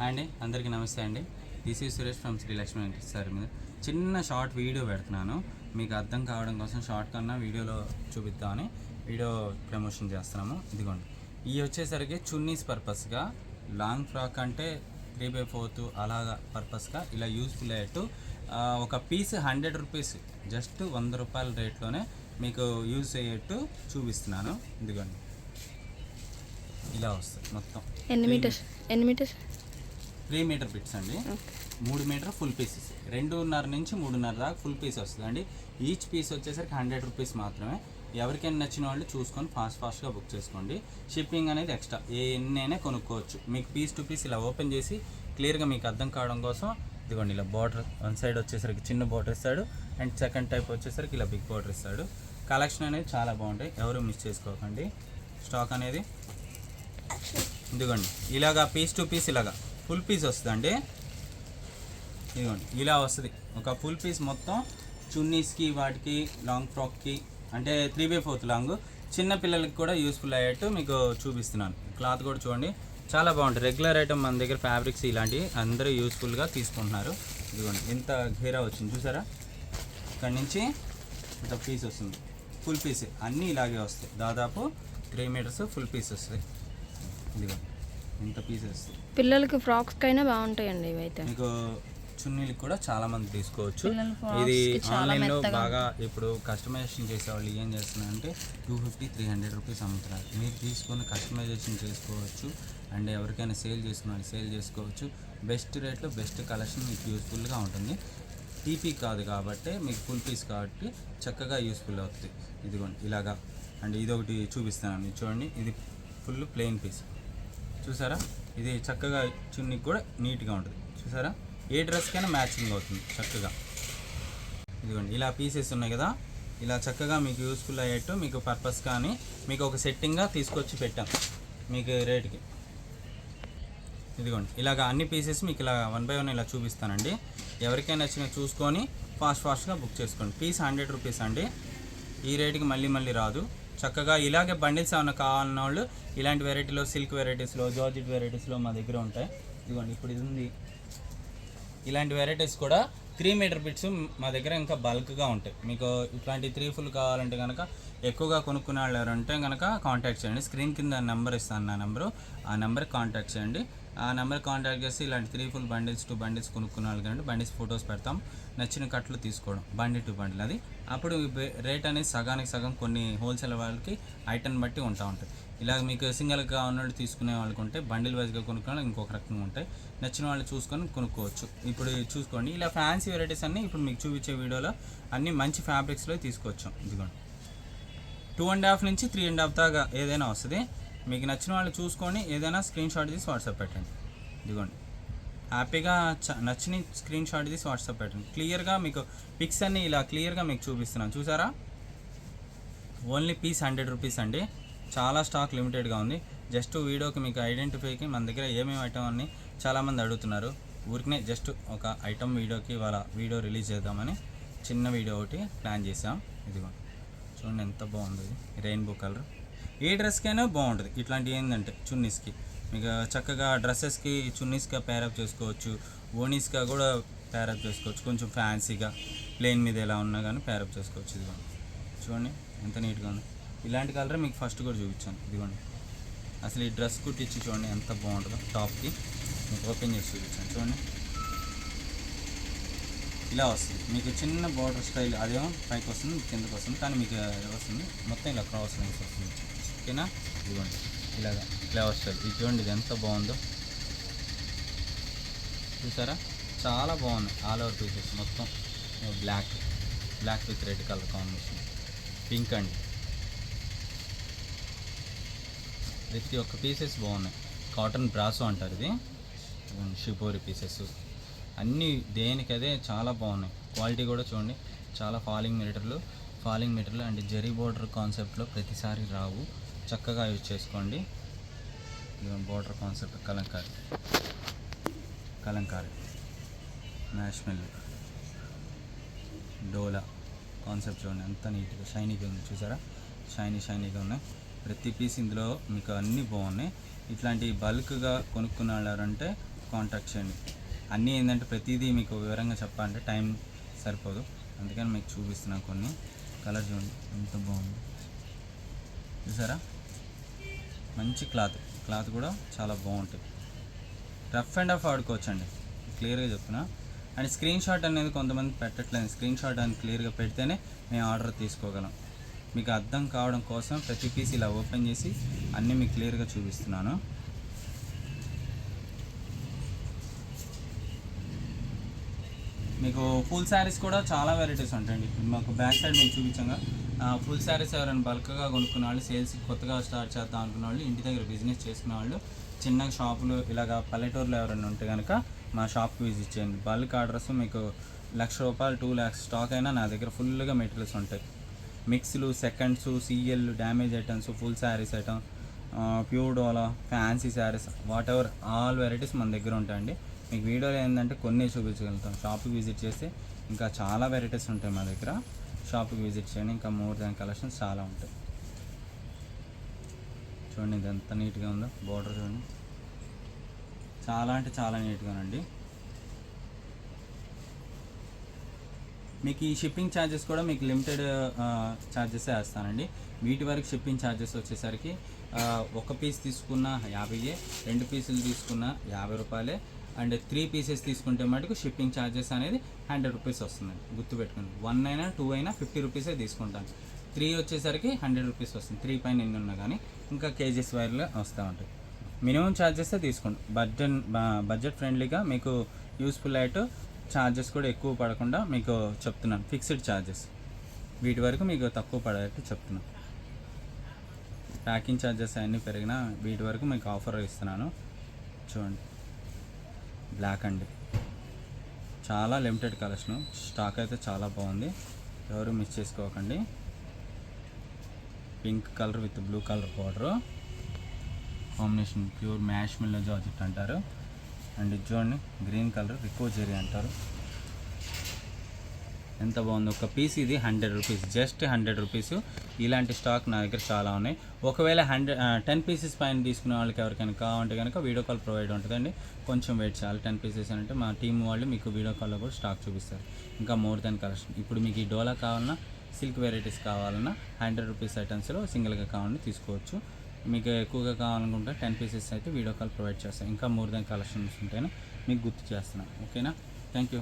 Hi అండి అందరికీ నమస్తే అండి. దిస్ ఈ సురేష్ ఫ్రమ్ శ్రీ లక్ష్మీ సార్ మీద చిన్న షార్ట్ వీడియో పెడుతున్నాను. మీకు అర్థం కావడం కోసం షార్ట్ కన్నా వీడియోలో చూపిద్దామని వీడియో ప్రమోషన్ చేస్తున్నాము. ఇదిగోండి. ఇవి వచ్చేసరికి చున్నీస్ పర్పస్గా లాంగ్ ఫ్రాక్ అంటే త్రీ బై ఫోర్త్ అలాగా పర్పస్గా ఇలా యూస్ఫుల్ అయ్యేట్టు ఒక పీస్ హండ్రెడ్ రూపీస్ జస్ట్ వంద రూపాయల రేట్లోనే మీకు యూజ్ అయ్యేట్టు చూపిస్తున్నాను. ఇదిగోండి. ఇలా వస్తుంది మొత్తం. ఎన్ని మీటర్స్? ఎన్ని మీటర్స్? త్రీ మీటర్ బిట్స్ అండి. మూడు మీటర్ ఫుల్ పీసెస్. రెండున్నర నుంచి మూడున్నర దాకా ఫుల్ పీస్ వస్తుంది అండి ఈచ్ పీస్ వచ్చేసరికి హండ్రెడ్ రూపీస్ మాత్రమే. ఎవరికైనా నచ్చిన వాళ్ళు చూసుకొని ఫాస్ట్ ఫాస్ట్గా బుక్ చేసుకోండి. షిప్పింగ్ అనేది ఎక్స్ట్రా. ఏ ఎన్నైనా కొనుక్కోవచ్చు. మీకు పీస్ టు పీస్ ఇలా ఓపెన్ చేసి క్లియర్గా మీకు అర్థం కావడం కోసం ఇదిగోండి ఇలా బార్డర్ వన్ సైడ్ వచ్చేసరికి చిన్న బార్డర్ ఇస్తాడు. అండ్ సెకండ్ టైప్ వచ్చేసరికి ఇలా బిగ్ బార్డర్ ఇస్తాడు. కలెక్షన్ అనేది చాలా బాగుంటాయి. ఎవరు మిస్ చేసుకోకండి. స్టాక్ అనేది ఇదిగోండి ఇలాగా పీస్ టు పీస్ ఇలాగా. ఫుల్ పీస్ వస్తుందండి. ఇదిగోండి ఇలా వస్తుంది. ఒక ఫుల్ పీస్ మొత్తం చున్నీస్కి వాటికి లాంగ్ ఫ్రాక్కి అంటే త్రీ బై ఫోర్త్ లాంగ్ చిన్న పిల్లలకి కూడా యూస్ఫుల్ అయ్యేట్టు మీకు చూపిస్తున్నాను. క్లాత్ కూడా చూడండి. చాలా బాగుంటుంది రెగ్యులర్ ఐటమ్ మన దగ్గర ఫ్యాబ్రిక్స్ ఇలాంటివి అందరూ యూస్ఫుల్గా తీసుకుంటున్నారు. ఇదిగోండి ఎంత ఘేరా వచ్చింది చూసారా? ఇక్కడ నుంచి ఇంత పీస్ వస్తుంది. ఫుల్ పీస్ అన్నీ ఇలాగే వస్తాయి. దాదాపు త్రీ మీటర్స్ ఫుల్ పీస్ వస్తాయి. ఇదిగోండి. ఇంత పీస్ వస్తాయి పిల్లలకి ఫ్రాక్స్ కైనా బాగుంటాయండి ఇవైతే. మీకు చున్నీలకు కూడా చాలా మంది తీసుకోవచ్చు. ఇది కి చాలా ఆన్లైన్లో మెత్తగా. బాగా ఇప్పుడు కస్టమైజేషన్ చేసే వాళ్ళు ఏం చేస్తున్నారంటే two fifty three hundred rupees అమ్ముతున్నారు. మీరు తీసుకొని కస్టమైజేషన్ చేసుకోవచ్చు. అండ్ ఎవరికైనా సేల్ చేసుకున్న సేల్ చేసుకోవచ్చు. బెస్ట్ రేట్లో బెస్ట్ కలెక్షన్ మీకు యూస్ఫుల్గా ఉంటుంది. టీపీ కాదు కాబట్టి మీకు ఫుల్ పీస్ కాబట్టి చక్కగా యూస్ఫుల్ అవుతుంది. ఇదిగోండి ఇలాగా. అండ్ ఇది ఒకటి చూపిస్తాను చూడండి ఇది ఫుల్ ప్లెయిన్ పీస్ చూసారా? ఇది చక్కగా చున్నీకి కూడా నీట్గా ఉంటుంది. చూసారా? ఏ డ్రెస్కైనా మ్యాచింగ్ అవుతుంది చక్కగా. ఇదిగోండి ఇలా పీసెస్ ఉన్నాయి కదా? ఇలా చక్కగా మీకు యూస్ఫుల్ అయ్యేట్టు మీకు పర్పస్ కానీ మీకు ఒక సెట్టింగ్గా తీసుకొచ్చి పెట్టాం మీకు రేట్కి. ఇదిగోండి ఇలాగ అన్ని పీసెస్ మీకు ఇలా వన్ బై వన్ ఇలా చూపిస్తానండి. ఎవరికైనా నచ్చిన చూసుకొని ఫాస్ట్ ఫాస్ట్గా బుక్ చేసుకోండి. పీస్ హండ్రెడ్ రూపీస్ అండి. ఈ రేటుకి మళ్ళీ మళ్ళీ రాదు. చక్కగా ఇలాగే బండిల్స్ ఏమైనా కావాలన్న వాళ్ళు ఇలాంటి వెరైటీలో సిల్క్ వెరైటీస్లో జార్జిట్ వెరైటీస్లో మా దగ్గర ఉంటాయి. ఇదిగోండి ఇప్పుడు ఇది ఉంది. ఇలాంటి వెరైటీస్ కూడా త్రీ మీటర్ బిట్స్ మా దగ్గర ఇంకా బల్క్గా ఉంటాయి. మీకు ఇట్లాంటి త్రీ ఫుల్ కావాలంటే కనుక ఎక్కువగా కొనుక్కునే వాళ్ళు ఎవరంటే కనుక కాంటాక్ట్ చేయండి. స్క్రీన్ కింద నెంబర్ ఇస్తాను నా నెంబరు ఆ నెంబర్కి కాంటాక్ట్ చేయండి. ఆ నెంబర్ కాంటాక్ట్ చేసి ఇలాంటి three full bundles two bundles కొనుక్కునే వాళ్ళు బండిల్స్ ఫొటోస్ పెడతాం. నచ్చిన కట్లు తీసుకోవడం బండి టూ బండిల్ అది. అప్పుడు రేట్ అనేది సగానికి సగం కొన్ని హోల్సేల్ వాళ్ళకి ఐటమ్ బట్టి ఉంటా ఉంటుంది. ఇలా మీకు సింగిల్గా ఉన్నట్టు తీసుకునే వాళ్ళకి ఉంటే బండిల్ వైజ్గా కొనుక్కునే ఇంకొక రకంగా ఉంటాయి. నచ్చిన వాళ్ళు చూసుకొని కొనుక్కోవచ్చు. ఇప్పుడు చూసుకోండి. ఇలా ఫ్యాన్సీ వెరైటీస్ అన్నీ ఇప్పుడు మీకు చూపించే వీడియోలో అన్నీ మంచి ఫ్యాబ్రిక్స్లో తీసుకొచ్చాం. ఇదిగోండి. టూ అండ్ హాఫ్ నుంచి త్రీ అండ్ హాఫ్ దాకా ఏదైనా వస్తుంది. మీకు నచ్చిన వాళ్ళు చూసుకొని ఏదైనా స్క్రీన్ షాట్ తీసి వాట్సాప్ పెట్టండి. ఇదిగోండి. హ్యాపీగా చ- నచ్చిన స్క్రీన్ షాట్ తీసి వాట్సాప్ పెట్టండి. క్లియర్గా మీకు పిక్స్ అన్నీ ఇలా క్లియర్గా మీకు చూపిస్తున్నాను. చూసారా? ఓన్లీ పీస్ హండ్రెడ్ రూపీస్ అండి. చాలా స్టాక్ లిమిటెడ్గా ఉంది. జస్ట్ వీడియోకి మీకు ఐడెంటిఫైకి మన దగ్గర ఏమేమి ఐటమ్ అని చాలామంది అడుగుతున్నారు. ఊరికనే జస్ట్ ఒక ఐటమ్ వీడియోకి వాళ్ళ వీడియో రిలీజ్ చేద్దామని చిన్న వీడియో ఒకటి ప్లాన్ చేసాం ఇదిగో చూడండి ఎంత బాగుంది. రెయిన్బో కలర్ ఏ డ్రెస్కైనా బాగుంటుంది. ఇట్లాంటివి ఏంటంటే చున్నీస్కి. మీకు చక్కగా డ్రెస్సెస్కి చున్నీస్గా పేరప్ చేసుకోవచ్చు. ఓనీస్గా కూడా పేరప్ చేసుకోవచ్చు. కొంచెం ఫ్యాన్సీగా ప్లేన్ మీద ఎలా ఉన్నా కానీ పేరప్ చేసుకోవచ్చు. ఇదిగోండి. చూడండి ఎంత నీట్గా ఉంది. ఇలాంటి కలరే మీకు ఫస్ట్ కూడా చూపించాను. ఇదిగోండి. అసలు ఈ డ్రెస్ కుట్టించి చూడండి ఎంత బాగుంటుందో టాప్కి. మీకు ఓపెన్ చేసి చూపించాను. చూడండి. ఇలా వస్తుంది. మీకు చిన్న బార్డర్ స్టైల్ అదేమో పైకి వస్తుంది కిందకి వస్తుంది కానీ మీకు వస్తుంది. మొత్తం ఇలా క్రాస్ లైన్స్ వస్తుంది. ఓకేనా? ఇదిగోండి ఇలాగా. ఫ్లేవర్ స్టైల్ ఇది చూడండి ఇది ఎంత బాగుందో. చూసారా? చాలా బాగుంది ఆల్ ఓవర్ పీసెస్ మొత్తం black black with red colour combination pink అండి. ప్రతి ఒక్క పీసెస్ బాగున్నాయి. కాటన్ బ్రాసో అంటారు ఇది. షిపోరి పీసెస్ అన్నీ దేనికదే చాలా బాగున్నాయి. క్వాలిటీ కూడా చూడండి. చాలా ఫాలింగ్ మీటర్లు falling material and zari border కాన్సెప్ట్లో ప్రతిసారి రావు. చక్కగా యూజ్ చేసుకోండి. Border concept kalamkari. Kalamkari. National dola concept చూడండి ఎంత నీట్గా షైనీగా ఉంది. చూసారా? షైనీ షైనీగా ఉన్నాయి. ప్రతి పీస్ ఇందులో మీకు అన్నీ బాగున్నాయి. ఇట్లాంటి బల్క్గా కొనుక్కున్నారంటే కాంటాక్ట్ చేయండి. అన్నీ ఏంటంటే ప్రతిదీ మీకు వివరంగా చెప్పాలంటే టైం సరిపోదు. అందుకని మీకు చూపిస్తున్నాను కొన్ని. కలర్ చూడండి ఎంత బాగుంది. చూసారా? మంచి క్లాత్. క్లాత్ కూడా చాలా బాగుంటుంది రఫ్ అండ్ ఆఫ్ ఆడుకోవచ్చండి. క్లియర్గా చెప్తున్నా. అండ్ స్క్రీన్ షాట్ అనేది కొంతమంది పెట్టట్లేదు. స్క్రీన్ షాట్ అని క్లియర్గా పెడితేనే మేము ఆర్డర్ తీసుకోగలం మీకు అర్థం కావడం కోసం ప్రతి పీస్ ఇలా ఓపెన్ చేసి అన్నీ మీకు క్లియర్గా చూపిస్తున్నాను. మీకు ఫుల్ శారీస్ కూడా చాలా వెరైటీస్ ఉంటాయండి. మాకు బ్యాక్ సైడ్ మేము చూపించాగా. ఫుల్ శారీస్ ఎవరైనా బల్క్గా కొనుక్కున్న వాళ్ళు సేల్స్ కొత్తగా స్టార్ట్ చేద్దాం అనుకున్న వాళ్ళు ఇంటి దగ్గర బిజినెస్ చేసుకునే వాళ్ళు చిన్న షాపులు ఇలాగ పల్లెటూరులో ఎవరైనా ఉంటే కనుక మా షాప్కి విజిట్ చేయండి. బల్క్ ఆర్డర్స్ మీకు లక్ష రూపాయలు టూ ల్యాక్స్ స్టాక్ అయినా నా దగ్గర ఫుల్గా మెటీరియల్స్ ఉంటాయి. మిక్స్లు seconds CL damage items full saris item pure dola fancy saris what ever all varieties మన దగ్గర ఉంటాయండి. మీకు వీడియోలో ఏంటంటే కొన్ని చూపించగలుగుతాం. షాప్కి విజిట్ చేస్తే ఇంకా చాలా వెరైటీస్ ఉంటాయి మా దగ్గర. షాప్కి విజిట్ చేయండి. ఇంకా మోర్ దాన్ కలెక్షన్స్ చాలా ఉంటాయి. చూడండి ఇది ఎంత నీట్గా ఉందో. బోర్డర్ చూడండి. చాలా అంటే చాలా నీట్గానండి. మీకు ఈ షిప్పింగ్ ఛార్జెస్ కూడా మీకు లిమిటెడ్ ఛార్జెస్ వేస్తానండి. వీటి వరకు షిప్పింగ్ ఛార్జెస్ వచ్చేసరికి ఒక పీస్ తీసుకున్న యాభైయే రెండు పీసులు తీసుకున్న యాభై రూపాయలే అండ్ త్రీ పీసెస్ తీసుకుంటే మటుకు షిప్పింగ్ ఛార్జెస్ అనేది హండ్రెడ్ రూపీస్ వస్తుందండి. గుర్తుపెట్టుకోండి. వన్ అయినా టూ అయినా ఫిఫ్టీ రూపీసే తీసుకుంటాను త్రీ వచ్చేసరికి హండ్రెడ్ రూపీస్ వస్తుంది. త్రీ పైన ఎన్ని ఉన్నా కానీ ఇంకా కేజీస్ వైర్లో వస్తూ ఉంటాయి. మినిమం ఛార్జెస్ తీసుకోండి బడ్జెట్ బడ్జెట్ ఫ్రెండ్లీగా మీకు యూస్ఫుల్ అయ్యేట్టు ఛార్జెస్ కూడా ఎక్కువ పడకుండా మీకు చెప్తున్నాను. ఫిక్స్డ్ ఛార్జెస్ వీటి వరకు మీకు తక్కువ పడేట్టు చెప్తున్నాను. ప్యాకింగ్ ఛార్జెస్ అన్నీ పెరిగినా వీటి వరకు మీకు ఆఫర్ ఇస్తున్నాను. చూడండి. బ్లాక్ అండి. చాలా లిమిటెడ్ కలెక్షన్ స్టాక్ అయితే చాలా బాగుంది. ఎవరు మిస్ చేసుకోకండి. Pink colour with blue colour border. Combination pure mash మిల్లో జార్జెట్ అంటారు. అండ్ ఇది చూడండి గ్రీన్ కలర్ రికోజెరీ అంటారు. ఎంత బాగుంది? ఒక పీస్ ఇది hundred rupees just hundred rupees ఇలాంటి స్టాక్ నా దగ్గర చాలా ఉన్నాయి. ఒకవేళ హండ్రెడ్ టెన్ పీసెస్ పైన తీసుకునే వాళ్ళకి ఎవరికైనా కావాలంటే కనుక వీడియో కాల్ ప్రొవైడ్ ఉంటుందండి. కొంచెం వెయిట్ చేయాలి. టెన్ పీసెస్ అంటే మా టీం వాళ్ళు మీకు వీడియో కాల్లో కూడా స్టాక్ చూపిస్తారు. ఇంకా మోర్ దెన్ కలెక్షన్ ఇప్పుడు మీకు ఈ డోలా కావాలన్నా సిల్క్ వెరైటీస్ కావాలన్నా హండ్రెడ్ రూపీస్ ఐటమ్స్లో సింగిల్గా కావాలని తీసుకోవచ్చు. మీకు ఎక్కువగా కావాలనుకుంటే టెన్ పీసెస్ అయితే వీడియో కాల్ ప్రొవైడ్ చేస్తాను. ఇంకా మోర్ దెన్ కలెక్షన్స్ ఉంటేనే మీకు గుర్తు చేస్తున్నాను. ఓకేనా థ్యాంక్ యూ